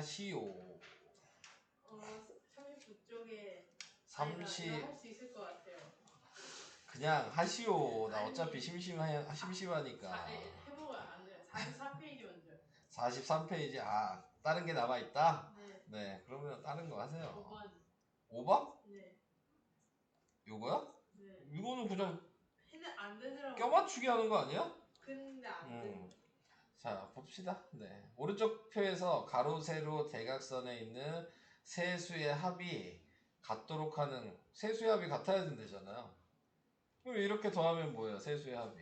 하시오. 어, 39쪽에 30 할수 있을 것 같아요. 그냥 하시오. 나. 어차피 심심하 심심하니까. 해보면 안 돼요. 44페이지 먼저. 43페이지 아 다른 게 남아 있다. 네. 네 그러면 다른 거 하세요. 5번. 5번? 네. 요거야? 네. 이거는 그냥 해는 안 되더라고요. 껴맞추기 하는 거 아니야? 근데 안 돼. 음. 자 봅시다. 네 오른쪽 표에서 가로 세로 대각선에 있는 세 수의 합이 같도록 하는 세 수의 합이 같아야 된다잖아요. 그럼 이렇게 더하면 뭐예요? 세 수의 합이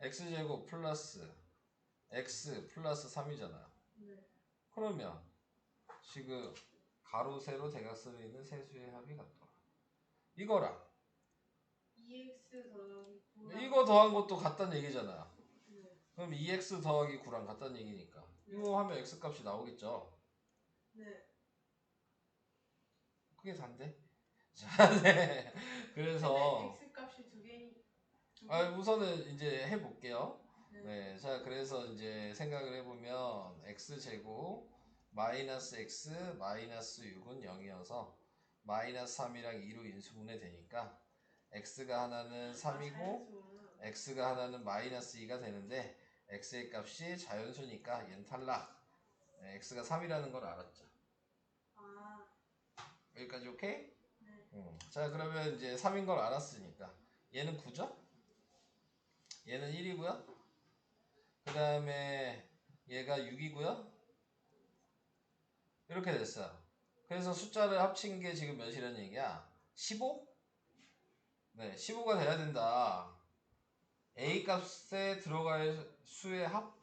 x 제곱 플러스 x 플러스 3이잖아요. 네. 그러면 지금 가로 세로 대각선에 있는 세 수의 합이 같더라. 이거랑 EX 더하기 9. 이거 더한 것도 같다는 얘기잖아요. 네. 그럼 2x 더하기 9랑 같다는 얘기니까 이거 하면 x 값이 나오겠죠. 네. 그게 단데. 자, 네. 그래서 근데 X 값이 두 개? 아, 우선은 이제 해볼게요. 네. 네, 자 그래서 이제 생각을 해보면 x 제곱 마이너스 x 마이너스 6은 0이어서 마이너스 3이랑 2로 인수분해 되니까 x가 하나는 3이고 자연수구나. x가 하나는 마이너스 2가 되는데 x의 값이 자연수니까 얘는 탈락. 네, x가 3이라는 걸 알았죠. 아. 여기까지 오케이? 네. 음. 자 그러면 이제 3인 걸 알았으니까 얘는 9죠? 얘는 1이고요. 그 다음에 얘가 6이고요. 이렇게 됐어요. 그래서 숫자를 합친 게 지금 몇이라는 얘기야? 15? 네, 15가 돼야 된다. A 값에 들어갈 수의 합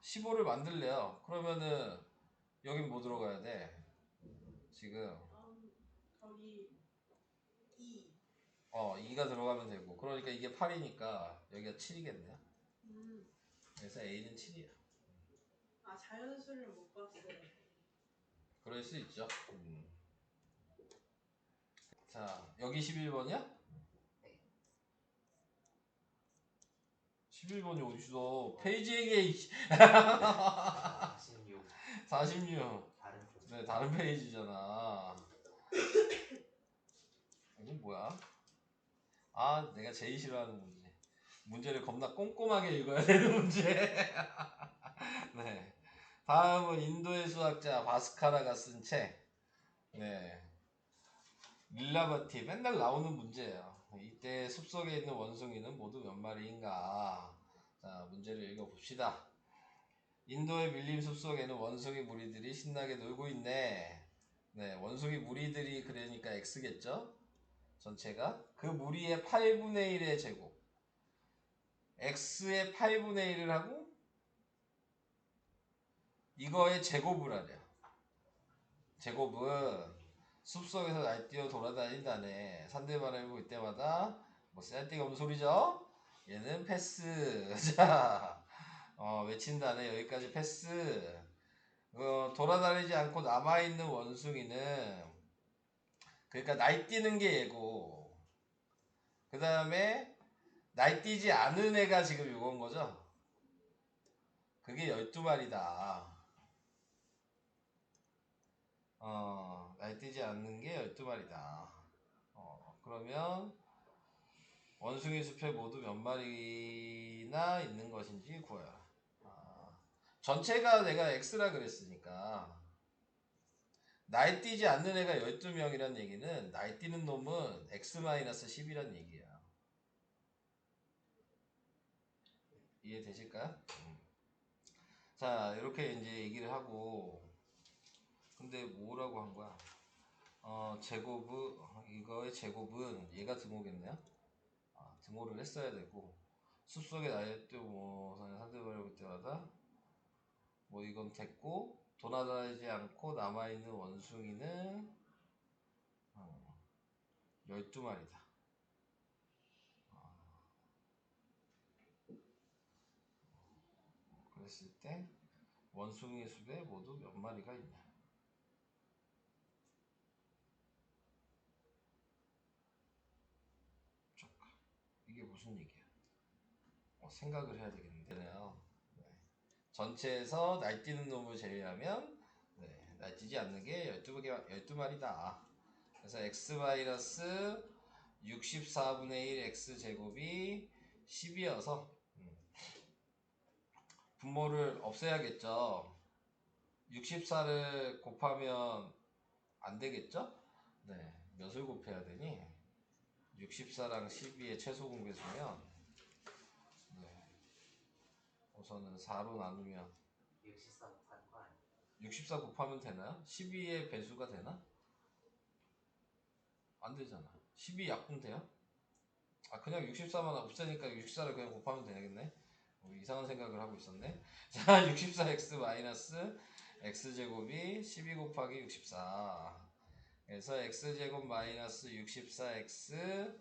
15를 만들래요. 그러면은 여긴 뭐 들어가야 돼? 지금 음, 거기 2. 어 2가 들어가면 되고 그러니까 이게 8이니까 여기가 7이겠네요. 음. 그래서 A는 7이야. 아 자연수를 못 봤어요. 그럴 수 있죠. 음. 자 여기 11번이야? 11번이 어디서 페이지 얘기해 46 46 다른 쪽 네 다른 페이지잖아. 이건 뭐야? 아 내가 제일 싫어하는 문제. 문제를 겁나 꼼꼼하게 읽어야 되는 문제. 네. 다음은 인도의 수학자 바스카라가 쓴 책. 네. 릴라바티 맨날 나오는 문제예요 이때 숲속에 있는 원숭이는 모두 몇 마리인가 자 문제를 읽어봅시다 인도의 밀림 숲속에는 원숭이 무리들이 신나게 놀고 있네. 네, 원숭이 무리들이 그러니까 x겠죠? 전체가 그 무리의 8분의 1의 제곱. x의 8분의 1을 하고 이거의 제곱을 하려. 제곱은 숲속에서 날뛰어 돌아다닌다네. 산들바람이 불 때마다 뭐 쓸데가 없는 소리죠? 얘는 패스. 자, 어, 외친다네. 여기까지 패스. 어, 돌아다니지 않고 남아있는 원숭이는, 그러니까 날뛰는 게 얘고, 그 다음에, 날뛰지 않은 애가 지금 요건 거죠? 그게 12마리다. 어, 날뛰지 않는 게 12마리다. 어, 그러면, 원숭이 숲에 모두 몇 마리나 있는 것인지 구하라. 아, 전체가 내가 X라 그랬으니까 날뛰지 않는 애가 12명이란 얘기는 날뛰는 놈은 X-10이란 얘기야. 이해되실까요? 음. 자, 이렇게 이제 얘기를 하고 근데 뭐라고 한 거야? 어, 제곱은 이거의 제곱은 얘가 등호겠네요. 아, 등호를 했어야 되고 숲속에 날뛰어 뭐 산들바를 볼 때마다 뭐 이건 됐고 돌아다니지 않고 남아있는 원숭이는 어, 12마리다. 그랬을 때 원숭이 숲에 모두 몇 마리가 있냐? 잠깐. 이게 무슨 얘기야? 어, 생각을 해야 되겠는데요. 네. 전체에서 날뛰는 놈을 제외하면 네. 날뛰지 않는 게 12개, 12마리다. 그래서 x 마이너스 64분의 1 x 제곱이 10이어서 분모를 없애야겠죠. 64를 곱하면 안 되겠죠? 네. 몇을 곱해야 되니? 64랑 12의 최소 공배수면 네. 우선은 4로 나누면 64 곱하는 거 아니야? 64 곱하면 되나요? 12의 배수가 되나? 안 되잖아. 12 약분 돼요? 아 그냥 64만 없으니까 64를 그냥 곱하면 되겠네. 뭐 이상한 생각을 하고 있었네. 자 64x 마이너스 x 제곱이 12 곱하기 64. 그래서 x 제곱 마이너스 64x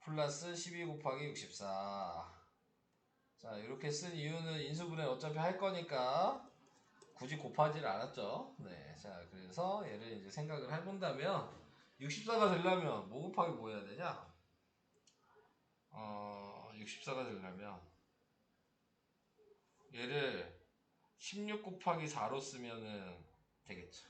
플러스 12 곱하기 64. 자 이렇게 쓴 이유는 인수분해 어차피 할 거니까 굳이 곱하지를 않았죠. 네. 자, 그래서 얘를 이제 생각을 해본다면 64가 되려면 뭐 곱하기 뭐 해야 되냐? 어, 64가 되려면 얘를 16 곱하기 4로 쓰면은 되겠죠.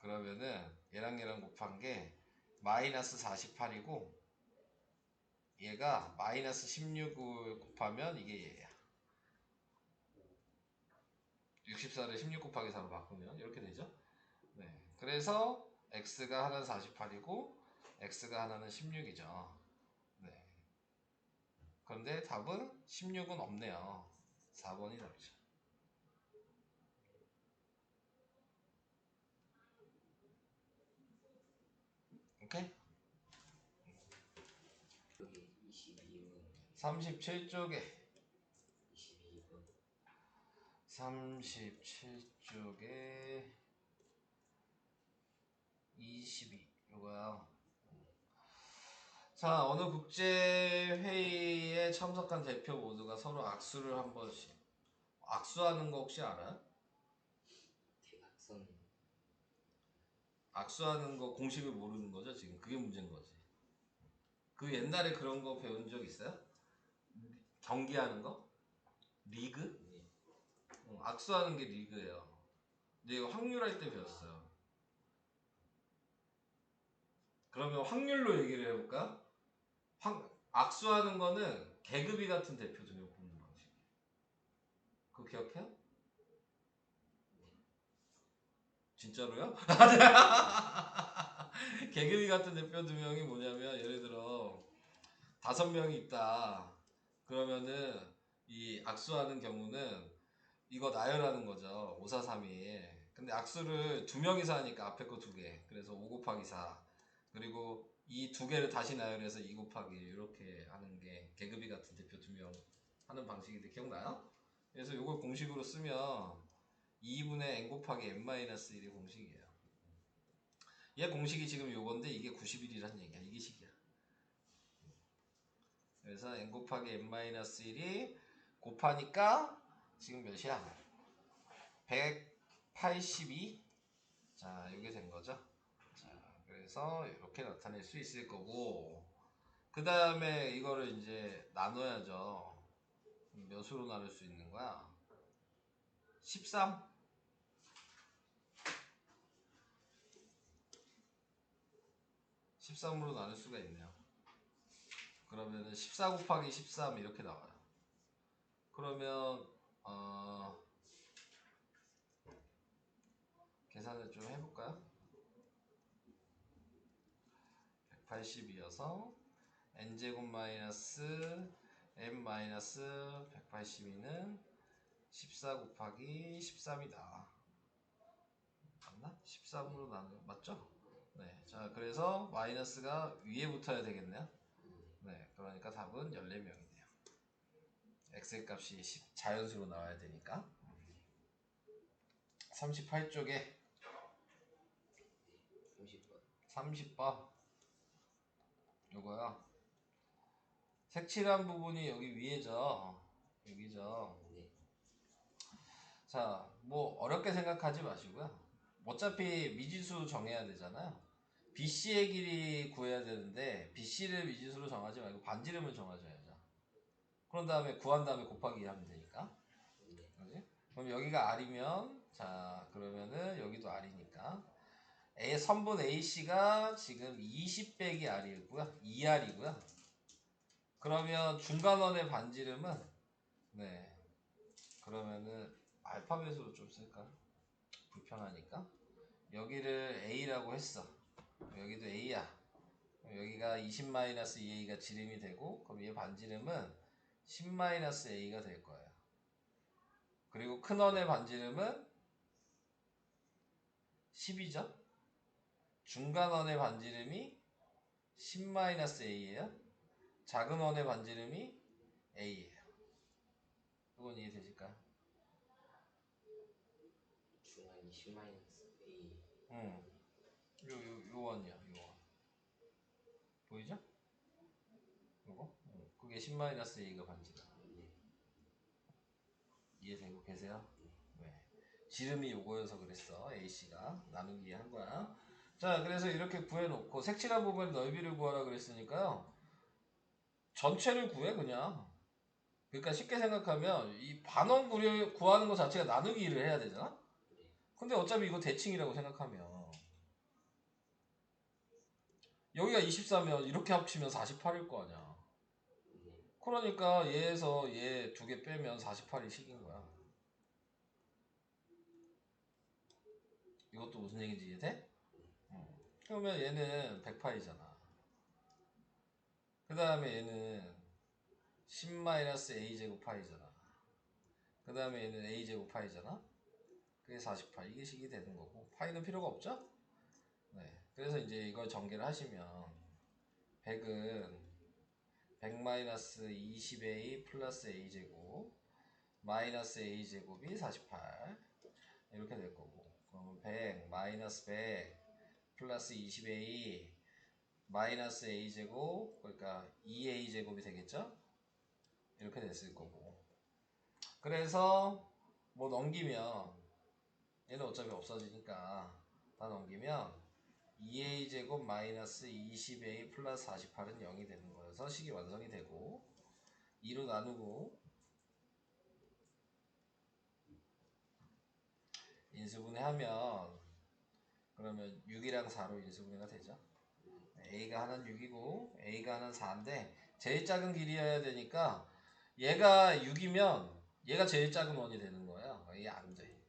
그러면은 얘랑 얘랑 곱한 게 마이너스 48이고 얘가 마이너스 16을 곱하면 이게 얘야. 64를 16 곱하기 4로 바꾸면 이렇게 되죠. 네. 그래서 x가 하나는 48이고 x가 하나는 16이죠. 네. 그런데 답은 16은 없네요. 4번이 답이죠. 오케이? 여기 22분 37쪽에 22분 37쪽에 22 이거요. 자 어느 국제 회의에 참석한 대표 모두가 서로 악수를 한 번씩 악수하는 거 혹시 알아요? 대각선 악수하는 거 공식을 모르는 거죠 지금 그게 문제인 거지. 그 옛날에 그런 거 배운 적 있어요? 경기하는 거? 리그? 네. 어, 악수하는 게 리그예요. 근데 이거 확률할 때 배웠어요. 그러면 확률로 얘기를 해볼까? 확, 악수하는 거는 계급이 같은 대표 두명 뽑는 방식이에요. 그거 기억해요? 진짜로요? 계급이 같은 대표 두 명이 뭐냐면 예를 들어 다섯 명이 있다. 그러면은 이 악수하는 경우는 이거 나열하는 거죠. 5, 4, 3, 2. 근데 악수를 두 명이서 하니까 앞에 거 두 개. 그래서 5 곱하기 4. 그리고 이 두 개를 다시 나열해서 2 곱하기 이렇게 하는 게 계급이 같은 대표 두 명 하는 방식인데 기억나요? 그래서 이걸 공식으로 쓰면 2분의 n 곱하기 n-1이 공식이에요. 얘 공식이 지금 요건데 이게 90일이란 얘기야. 이게 식이야. 그래서 n 곱하기 n-1이 곱하니까 지금 몇이야? 182. 자, 이게 된 거죠. 자, 그래서 이렇게 나타낼 수 있을 거고, 그 다음에 이거를 이제 나눠야죠. 몇으로 나눌 수 있는 거야? 13. 13으로 나눌 수가 있네요. 그러면은 14 곱하기 13 이렇게 나와요. 그러면 어 계산을 좀 해볼까요? 180이어서 n제곱 마이너스 m 마이너스 182는 14 곱하기 13이다. 맞나? 13으로 나누 맞죠? 네. 자, 그래서 마이너스가 위에 붙어야 되겠네요. 네. 그러니까 답은 14명이네요. x의 값이 10 자연수로 나와야 되니까. 38쪽에 30번 30번 요거요. 색칠한 부분이 여기 위에죠. 여기죠. 네. 자, 뭐 어렵게 생각하지 마시고요. 어차피 미지수 정해야 되잖아요. BC의 길이 구해야 되는데 BC를 미지수로 정하지 말고 반지름을 정하셔야죠. 그런 다음에 구한 다음에 곱하기 하면 되니까. 네. 그지? 그럼 여기가 R이면 자 그러면은 여기도 R이니까 A 선분 AC가 지금 20 빼기 R이고요. 2R이고요. 그러면 중간원의 반지름은 네 그러면은 알파벳으로 좀 쓸까? 불편하니까 여기를 A라고 했어. 여기도 A야. 여기가 20-2A가 지름이 되고 그럼 얘 반지름은 10-A가 될 거예요. 그리고 큰 원의 반지름은 10이죠. 중간 원의 반지름이 10-A예요. 작은 원의 반지름이 A예요. 이건 이해되실까요? 중간이 10 마이너스 A 응. 요, 요, 요 원이야, 요 원. 보이죠? 요거? 응. 그게 10-A가 반지름. 네. 이해되고 계세요? 네. 지름이 요거여서 그랬어. A씨가. 나누기 한 거야. 자, 그래서 이렇게 구해놓고 색칠한 부분의 넓이를 구하라 그랬으니까요. 전체를 구해, 그냥. 그러니까 쉽게 생각하면 이 반원 구하는 것 자체가 나누기를 해야 되잖아? 네. 근데 어차피 이거 대칭이라고 생각하면 여기가 24면 이렇게 합치면 48일 거 아니야. 네. 그러니까 얘에서 얘 두 개 빼면 48이 식인 거야. 이것도 무슨 얘기인지 이해돼? 응. 그러면 얘는 108이잖아. 그 다음에 얘는 10-a 제곱 파이잖아. 그 다음에 얘는 a 제곱 파이잖아. 그게 48. 이게 식이 되는 거고. 파이는 필요가 없죠? 네. 그래서 이제 이걸 전개를 하시면 100은 100-20a 플러스 a 제곱 마이너스 a 제곱이 48 이렇게 될 거고. 그러면 100 마이너스 100 플러스 20a 마이너스 a 제곱 그러니까 2a 제곱이 되겠죠? 이렇게 됐을 거고. 그래서 뭐 넘기면 얘는 어차피 없어지니까 다 넘기면 2a 제곱 마이너스 20a 플러스 48은 0이 되는 거여서 식이 완성이 되고 2로 나누고 인수분해 하면 그러면 6이랑 4로 인수분해가 되죠? A가 하나는 6이고 a가 하나는 4인데 제일 작은 길이어야 되니까 얘가 6이면 얘가 제일 작은 원이 되는 거예요. 이게 안 돼.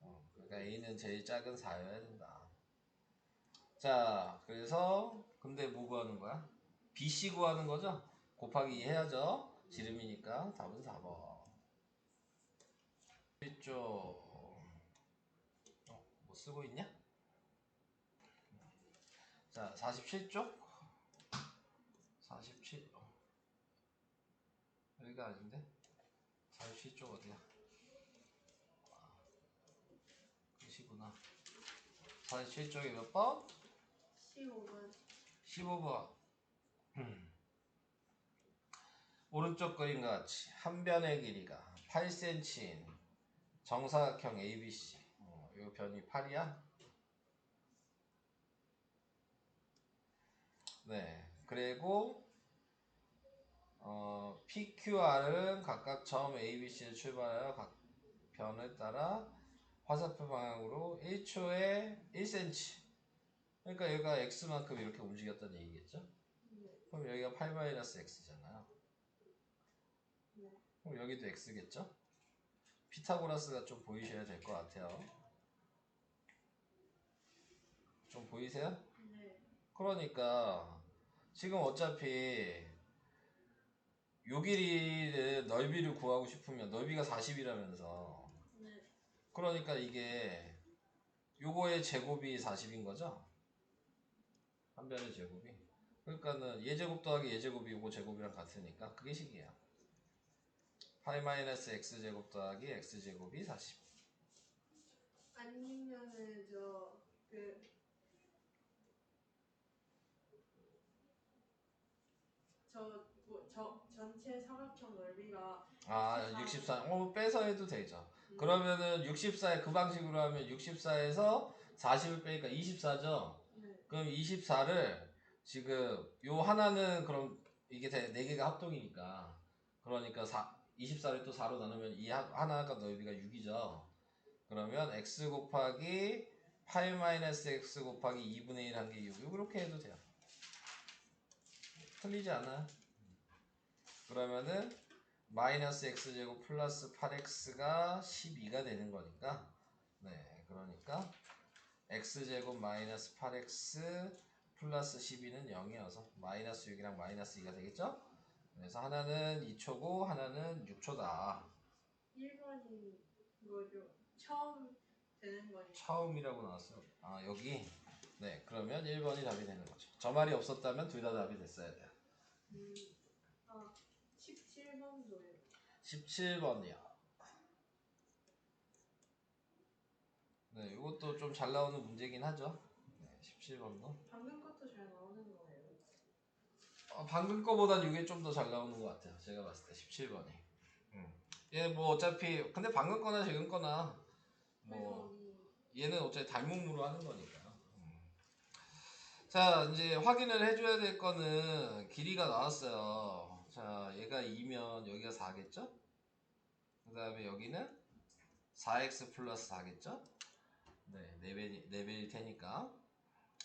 어, 그러니까 a는 제일 작은 4여야 된다 자, 그래서 근데 뭐 구하는 거야? BC 구하는 거죠? 곱하기 2 해야죠. 지름이니까 답은 4번. 1쪽 어, 뭐 쓰고 있냐? 자, 47쪽 47 어. 여기가 아닌데 47쪽 어디야? 아, 끝이구나 47쪽이 몇 번? 15분 15번. 오른쪽 그림과 같이 한 변의 길이가 8cm인 정사각형 ABC. 어, 이 변이 8이야? 네. 그리고 어, PQR은 각각 점 ABC를 출발하여 각 변을 따라 화살표 방향으로 1초에 1cm. 그러니까 얘가 x만큼 이렇게 움직였다는 얘기겠죠? 네. 그럼 여기가 8-x잖아요. 네. 그럼 여기도 x겠죠? 피타고라스가 좀 보이셔야 될 것 같아요. 좀 보이세요? 네. 그러니까 지금 어차피 요 길이를 넓이를 구하고 싶으면 넓이가 40이라면서 네. 그러니까 이게 요거의 제곱이 40인 거죠? 한 변의 제곱이. 그러니까는 예제곱 더하기 예제곱이 요거 제곱이랑 같으니까 그게 식이야. 8-x제곱 더하기 x제곱이 40. 아니면은 저그 저, 뭐, 저 전체 사각형 넓이가 아, 64. 어, 빼서 해도 되죠. 그러면은 64에 그 방식으로 하면 64에서 40을 빼니까 24죠? 네. 그럼 24를 지금 요 하나는 그럼 이게 네 개가 합동이니까 그러니까 4, 24를 또 4로 나누면 이 하- 하나가 넓이가 6이죠. 그러면 x 곱하기 8 마이너스 x 곱하기 2분의 1 한 게 6. 이렇게 해도 돼요. 틀리지 않아요. 그러면은 마이너스 x제곱 플러스 8x가 12가 되는 거니까 네 그러니까 x제곱 마이너스 8x 플러스 12는 0이어서 마이너스 6이랑 마이너스 2가 되겠죠? 그래서 하나는 2초고 하나는 6초다 1번이 뭐죠? 처음 되는 거니까. 처음이라고 나왔어요 아 여기 네 그러면 1번이 답이 되는 거죠 저 말이 없었다면 둘 다 답이 됐어야 돼요 음, 아 17번도요. 17번이요 네 이것도 좀 잘 나오는 문제긴 하죠 네, 17번도 방금 것도 잘 나오는 거예요. 어, 방금 거보단 이게 좀 더 잘 나오는 것 같아요. 제가 봤을 때 17번이. 얘뭐 어차피 근데 방금 거나 지금 거나 뭐 얘는 어차피 닮음으로 하는 거니까. 음. 자 이제 확인을 해줘야 될 거는 길이가 나왔어요. 자 얘가 2면 여기가 4겠죠? 그 다음에 여기는 4x 플러스 4겠죠? 네, 4배, 4배일 테니까.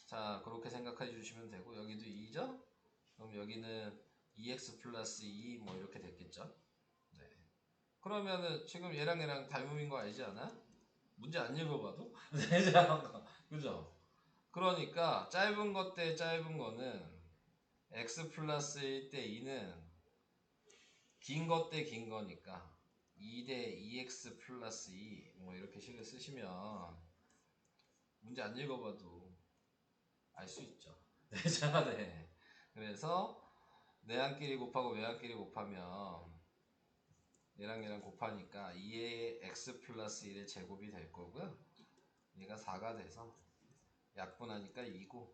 자, 그렇게 생각해 주시면 되고, 여기도 2죠? 그럼 여기는 2x 플러스 2, 뭐 이렇게 됐겠죠? 네. 그러면은 지금 얘랑 얘랑 닮음인 거 알지 않아? 문제 안 읽어봐도? 네, 잘한 거. 그죠? 그러니까 짧은 것 대 짧은 거는 x 플러스 1 대 2는 긴 것 대 긴 거니까 2 대 2x 플러스 2 뭐 이렇게 식을 쓰시면 문제 안 읽어봐도 알 수 있죠. 네, 자, 네. 그래서 내항끼리 곱하고 외항끼리 곱하면 얘랑 얘랑 곱하니까 2의 x 플러스 1의 제곱이 될 거고요. 얘가 4가 돼서 약분하니까 2고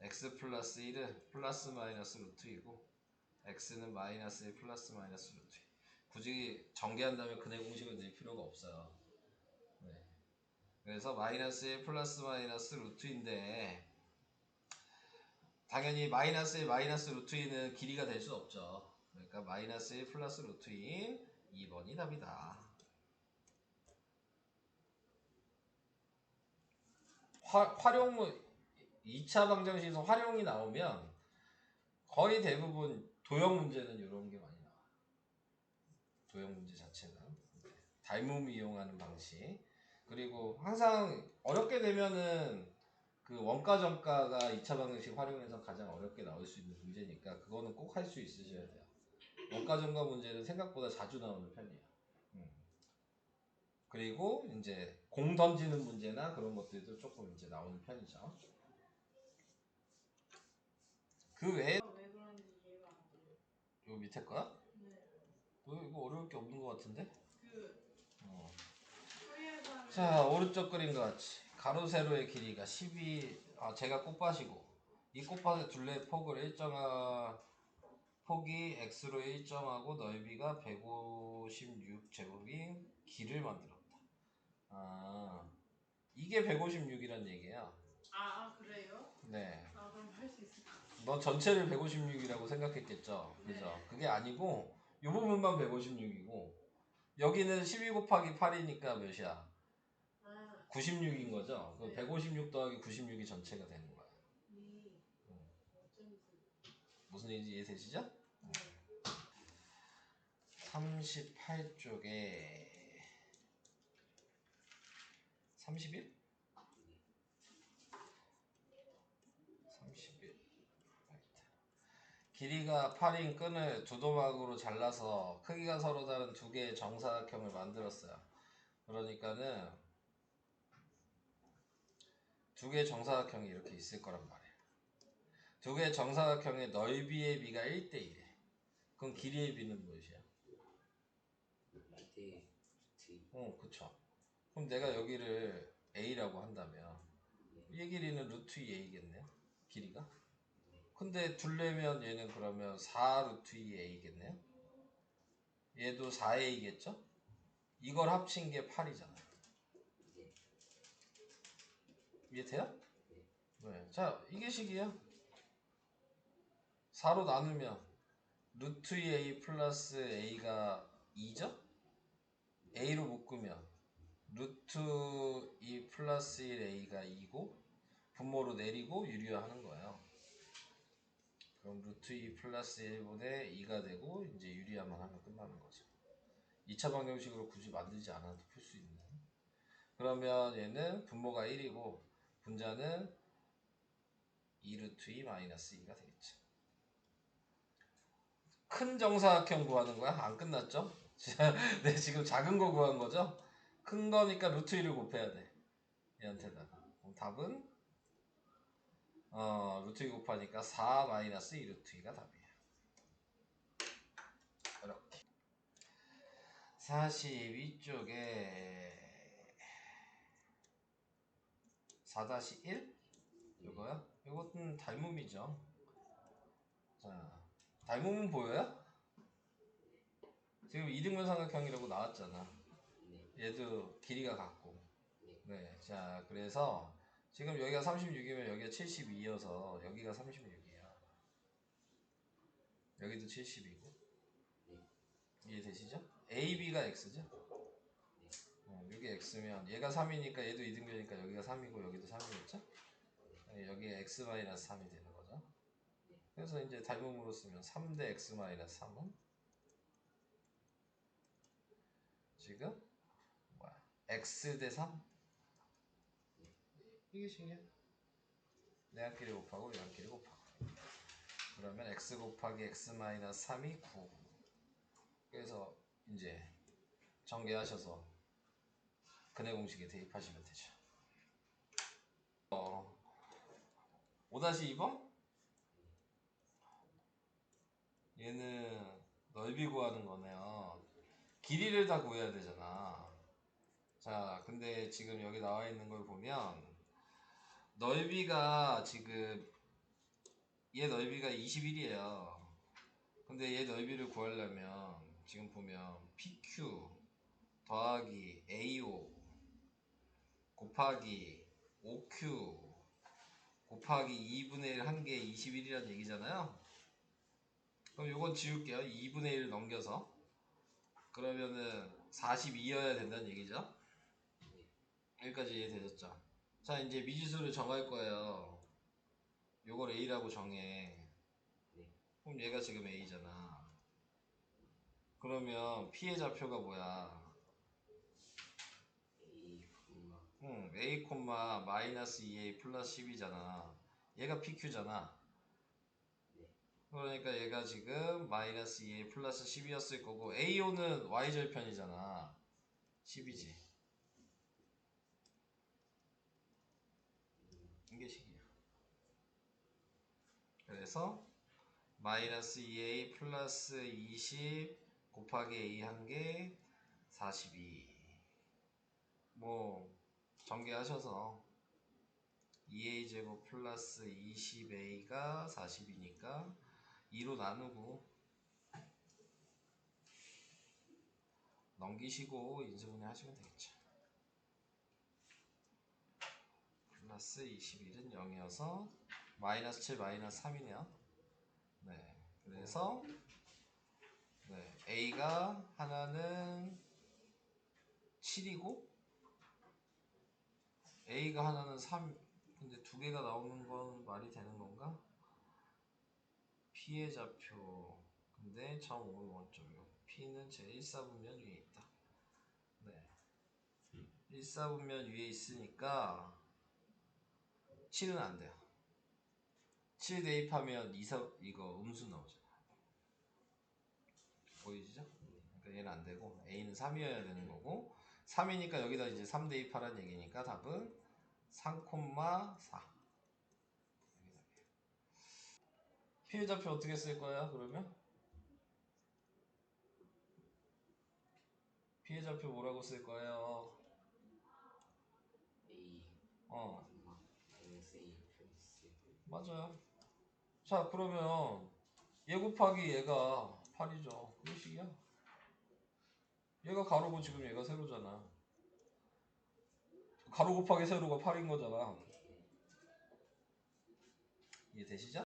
x 플러스 1은 플러스 마이너스 루트 2고 x는 마이너스 1 플러스 마이너스 루트 2. 굳이 전개한다면 근의 공식을 낼 필요가 없어요. 네. 그래서 마이너스 1 플러스 마이너스 루트인데 당연히 마이너스 1 마이너스 루트 2는 길이가 될 수 없죠. 그러니까 마이너스 1 플러스 루트 2인 2번이 답이다. 화, 활용문 2차 방정식에서 활용이 나오면 거의 대부분 도형 문제는 이런 게 많이 나와요. 도형 문제 자체는 닮음 이용하는 방식 그리고 항상 어렵게 되면은 그 원가 정가가 2차 방정식 활용해서 가장 어렵게 나올 수 있는 문제니까 그거는 꼭 할 수 있으셔야 돼요. 원가 정가 문제는 생각보다 자주 나오는 편이에요. 음. 그리고 이제 공 던지는 문제나 그런 것들도 조금 이제 나오는 편이죠. 그 외에. 요 밑에 거야? 네. 어, 이거 어려울 게 없는 것 같은데? 그 자 오른쪽 그림 같이 가로 세로의 길이가 12 아, 제가 꽃밭이고 이 꽃밭의 둘레 폭을 일정한 폭이 x로 일정하고 넓이가 156 제곱인 길을 만들었다. 아 이게 156이란 얘기야. 아, 아 그래요? 네. 아 그럼 할 수 있을 것 같아요. 너 전체를 156이라고 생각했겠죠. 그죠? 네. 그게 아니고 이 부분만 156이고 여기는 12 곱하기 8이니까 몇이야? 아, 96인 거죠. 그 네. 156 더하기 96이 전체가 되는 거야. 이 어쩐지. 무슨 얘기인지 이해되시죠? 네. 38쪽에 31? 31 길이가 8인 끈을 두 도막으로 잘라서 크기가 서로 다른 두 개의 정사각형을 만들었어요. 그러니까는 두 개의 정사각형이 이렇게 있을 거란 말이에요. 두 개의 정사각형의 넓이의 비가 1대1이래. 그럼 길이의 비는 무엇이야? 루트 어, 그쵸. 그럼 내가 여기를 A라고 한다면 이 길이는 루트 2A겠네요. 길이가. 근데 둘레면 얘는 그러면 4 루트 2A겠네요. 얘도 4A겠죠? 이걸 합친 게 8이잖아. 네. 이해돼요? 네. 자, 이게 식이야. 4로 나누면 루트 2A 플러스 A가 2죠? a로 묶으면 루트 2 플러스 1a가 2고 분모로 내리고 유리화하는 거예요. 그럼 루트 2 플러스 1분의 2가 되고 이제 유리화만 하면 끝나는 거죠. 2차 방정식으로 굳이 만들지 않아도 풀 수 있는. 그러면 얘는 분모가 1이고 분자는 2루트 2 마이너스 2가 되겠죠. 큰 정사각형 구하는 거야? 안 끝났죠? 네, 지금 작은 거 구한 거죠? 큰 거니까 루트 2를 곱해야 돼. 얘한테다가. 그럼 답은 어, 루트 2 곱하니까 4 마이너스 2 루트 2가 답이에요. 이렇게. 42쪽에 4-1 이거요? 이것은 닮음이죠. 자, 닮음은 보여요? 지금 이등변 삼각형이라고 나왔잖아. 네. 얘도 길이가 같고. 네. 자, 그래서 지금 여기가 36이면 여기가 72여서 여기가 36이야. 여기도 70이고. 네. 이해되시죠? AB가 X죠? 어, 이게 X면 얘가 3이니까 얘도 이등변이니까 여기가 3이고 여기도 3이겠죠? 네, 여기가 X-3이 되는 거죠. 그래서 이제 닮음으로 쓰면 3대 X-3은 지금 뭐야? X 대 3? 이게 식이야. 내한끼리 곱하고 얘한끼리 곱하고 그러면 X 곱하기 X-3이 9 그래서 이제 전개하셔서 근해 공식에 대입하시면 되죠. 어, 5-2번? 얘는 넓이 구하는 거네요. 길이를 다 구해야 되잖아. 자, 근데 지금 여기 나와 있는 걸 보면 넓이가 지금 얘 넓이가 21이에요. 근데 얘 넓이를 구하려면 지금 보면 PQ 더하기 AO 곱하기 OQ 곱하기 2분의 1 한 개 21이라는 얘기잖아요. 그럼 요건 지울게요. 2분의 1 넘겨서 그러면은 42여야 된다는 얘기죠. 여기까지 이해되셨죠? 자 이제 미지수를 정할 거예요. 요걸 A라고 정해. 그럼 얘가 지금 A잖아. 그러면 P의 좌표가 뭐야? A, 콤마, 응, A, 마이너스 2A 플러스 10이잖아. 얘가 PQ잖아. 그러니까 얘가 지금 마이너스 2A 플러스 10이었을 거고 AO는 Y절편이잖아. 10이지. 이게 식이야. 그래서 마이너스 2A 플러스 20 곱하기 A 한 개 42. 뭐 전개하셔서 2A 제곱 플러스 20A가 40이니까 2로 나누고 넘기시고 인수분해 하시면 되겠죠. 플러스 21은 0이어서 마이너스 7 마이너스 3이네요. 네. 그래서 네, A가 하나는 7이고 A가 하나는 3 근데 두 개가 나오는 건 말이 되는 건가? P의 좌표. 근데 정5 원점이요. P는 제 1사분면 위에 있다. 네. 1사분면 위에 있으니까 7은 안 돼요. 7 대입하면 2, 4, 이거 음수 나오잖아 보이시죠? 그러니까 얘는 안 되고 A는 3이어야 되는 거고 3이니까 여기다 이제 3 대입하라는 얘기니까 답은 3,4 피해 좌표 어떻게 쓸 거야 그러면? 피해 좌표 뭐라고 쓸 거예요? A, 어. 맞아요. 자 그러면 얘 곱하기 얘가 8이죠. 그게 식이야. 얘가 가로고 지금 얘가 세로잖아 가로 곱하기 세로가 8인 거잖아 이해 되시죠?